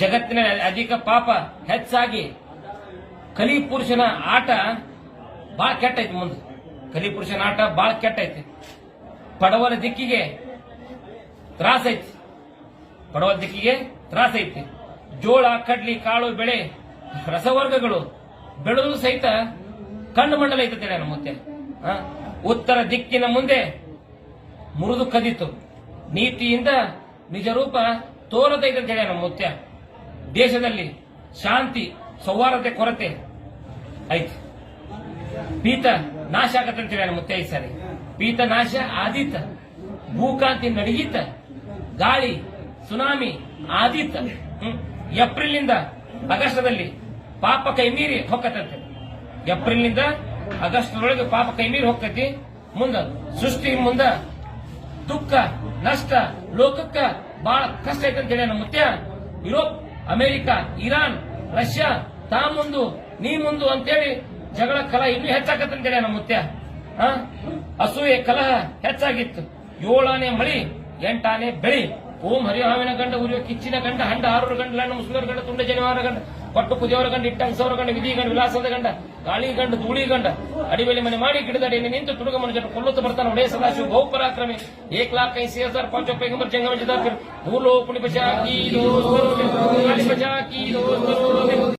ಜಗತ್ತಿನ ಅಧಿಕ ಪಾಪ ಹೆಚ್ಚಾಗಿ ಕಲಿ ಪುರುಷನ ಆಟ ಬಹಳ ಕೆಟ್ಟೈತಿ ಮುಂದೆ. ಕಲಿ ಪುರುಷನ ಆಟ ಬಹಳ ಕೆಟ್ಟೈತಿ. ಪಡವಲ ದಿಕ್ಕಿಗೆ ತ್ರಾಸ ಐತಿ ಪಡವಲ ದಿಕ್ಕಿಗೆ ತ್ರಾಸ ಐತಿ ಜೋಳ, ಕಡ್ಲಿ, ಕಾಳು, ಬೆಳೆ, ರಸವರ್ಗಗಳು ಬೆಳೆದು ಸಹಿತ ಕಣ್ಣು ಮಂಡಲ ಐತಂತೇಳಿ ನಮ್ಮ ಮುತ್ತೆ? ಉತ್ತರ ದಿಕ್ಕಿನ ಮುಂದೆ ಮುರಿದು ಕದಿತು. ನೀತಿಯಿಂದ ನಿಜ ರೂಪ ತೋರದೈತೆ ಅಂತ ನಮ್ಮ ದೇಶದಲ್ಲಿ ಶಾಂತಿ, ಸೌಹಾರ್ದತೆ, ಕೊರತೆ ಐತಿ. ಪೀತ ನಾಶ ಆಗತ್ತಂತೇಳಿ ಹೇಳಿ ನಮ್ಮ ಮುತ್ಯ ಸಾರಿ ಪೀತ ನಾಶ ಆದೀತ ಭೂಕಾಂತಿ ನಡಗೀತ ಗಾಳಿ, ಸುನಾಮಿ ಆದೀತ. ಏಪ್ರಿಲ್ ಏಪ್ರಿಲ್ನಿಂದ ಆಗಸ್ಟದಲ್ಲಿ ಪಾಪ ಕೈ ಮೀರಿ ಹೊಕ್ಕತ್ತಂತೆ ಏಪ್ರಿಲ್ನಿಂದ ಆಗಸ್ಟ್ರೊಳಗೆ ಪಾಪ ಕೈ ಮೀರಿ ಹೋಗ್ತೈತಿ. ಮುಂದ ಸೃಷ್ಟಿ, ಮುಂದ ದುಃಖ, ನಷ್ಟ, ಲೋಕಕ್ಕ ಬಹಳ ಕಷ್ಟ ಐತೆ ಅಂತ ಹೇಳಿ ನಮ್ಮ ಯುರೋಪ್ ಅಮೆರಿಕ, ಇರಾನ್, ರಷ್ಯಾ, ತಾ ಮುಂದು, ನೀ ಮುಂದು ಅಂತೇಳಿ ಜಗಳ ಕಲಹ ಇನ್ನೂ ಹೇಳಿ ನಮ್ಮ ಮುತ್ಯ? ಅಸೂಯೆ, ಕಲಹ ಹೆಚ್ಚಾಗಿತ್ತು. ಏಳಾನೆ ಮಳಿ, ಎಂಟಾನೆ ಬೆಳಿ. ಓಂ ಹರಿಹಾವಿನ ಗಂಡ, ಉರಿಯೋ ಕಿಚ್ಚಿನ ಗಂಡ, ಹಂಡ, ಆರೂರು ಗಂಡ ಲಣ್ಣ ಮುಸ್ಲಿಮರ ಗಂಡ, ತುಂಡ, ಜನಿವಾರ ಗಂಡ. ಪಟ್ಟು ಕುದಿಯವರ ಗಂಡ ಇಟ್ಟಂಗಸವರ ಗಂಡ, ವಿಧಿ ಗಂಡ, ವಿಲಾಸದ ಗಂಡ, ಗಾಳಿ ಗಂಡ, ಧೂಳಿ ಗಂಡ, ಅಡಿಬೇಲಿ ಮನೆ ಮಾಡಿ ಗಿಡದಡಿ ನಿಂತು ತುಡುಗ ಮನುಷ್ಯರು ಕೊಲ್ಲುತ್ತ ಬರ್ತಾನೆ ಒಡೆಯ ಸದಾಶಿವ ಬಹು ಪರಾಕ್ರಮಿ ಏಕ್ ಲಾಖ ಐಸಿ ಹಜಾರ್ ಪಾಂಚ ಪೈಗಂಬರ್ ಜಂಗಮ ಜದಾಫಿರ್ ಮೂರು ಲೋ ಪುಣಿ ಬಚಾ